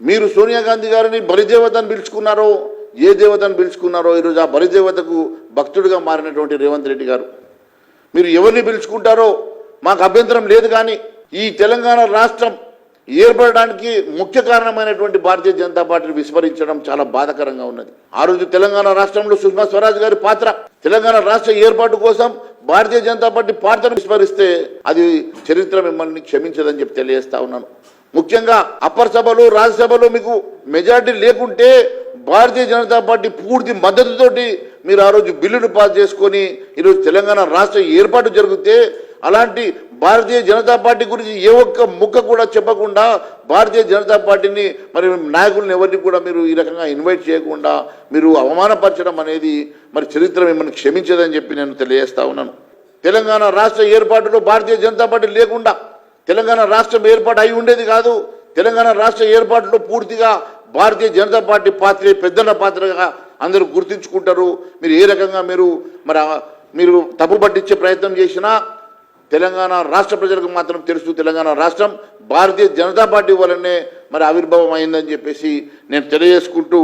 మీరు సోనియా గాంధీ గారిని బలిదేవతను పిలుచుకున్నారో ఏ దేవతను పిలుచుకున్నారో ఈరోజు ఆ బలిదేవతకు భక్తుడిగా మారినటువంటి రేవంత్ రెడ్డి గారు. మీరు ఎవరిని పిలుచుకుంటారో మాకు అభ్యంతరం లేదు కానీ ఈ తెలంగాణ రాష్ట్రం ఏర్పడడానికి ముఖ్య కారణమైనటువంటి భారతీయ జనతా పార్టీని విస్మరించడం చాలా బాధాకరంగా ఉన్నది. ఆ రోజు తెలంగాణ రాష్ట్రంలో సుష్మా స్వరాజ్ గారి పాత్ర తెలంగాణ రాష్ట్ర ఏర్పాటు కోసం భారతీయ జనతా పార్టీ పాత్రను విస్మరిస్తే అది చరిత్ర మిమ్మల్ని క్షమించదని చెప్పి తెలియజేస్తా ఉన్నాను. ముఖ్యంగా అప్పర్ సభలు రాజ్యసభలో మీకు మెజారిటీ లేకుంటే భారతీయ జనతా పార్టీ పూర్తి మద్దతుతోటి మీరు ఆ రోజు బిల్లును పాస్ చేసుకొని ఈరోజు తెలంగాణ రాష్ట్ర ఏర్పాటు జరిగితే అలాంటి భారతీయ జనతా పార్టీ గురించి ఏ ఒక్క ముక్క కూడా చెప్పకుండా భారతీయ జనతా పార్టీని మరి నాయకులను ఎవరిని కూడా మీరు ఈ రకంగా ఇన్వైట్ చేయకుండా మీరు అవమానపరచడం అనేది మరి చరిత్ర మిమ్మల్ని క్షమించదని చెప్పి నేను తెలియజేస్తా ఉన్నాను. తెలంగాణ రాష్ట్ర ఏర్పాటులో భారతీయ జనతా పార్టీ లేకుండా తెలంగాణ రాష్ట్రం ఏర్పాటు అయి ఉండేది కాదు. తెలంగాణ రాష్ట్ర ఏర్పాటులో పూర్తిగా భారతీయ జనతా పార్టీ పాత్ర పెద్దన్న పాత్రగా అందరూ గుర్తించుకుంటారు. మీరు ఏ రకంగా మీరు మరి మీరు తప్పు పట్టించే ప్రయత్నం చేసినా తెలంగాణ రాష్ట్ర ప్రజలకు మాత్రం తెలుసు తెలంగాణ రాష్ట్రం భారతీయ జనతా పార్టీ వల్లనే మరి ఆవిర్భావం అయిందని చెప్పేసి నేను తెలియజేసుకుంటూ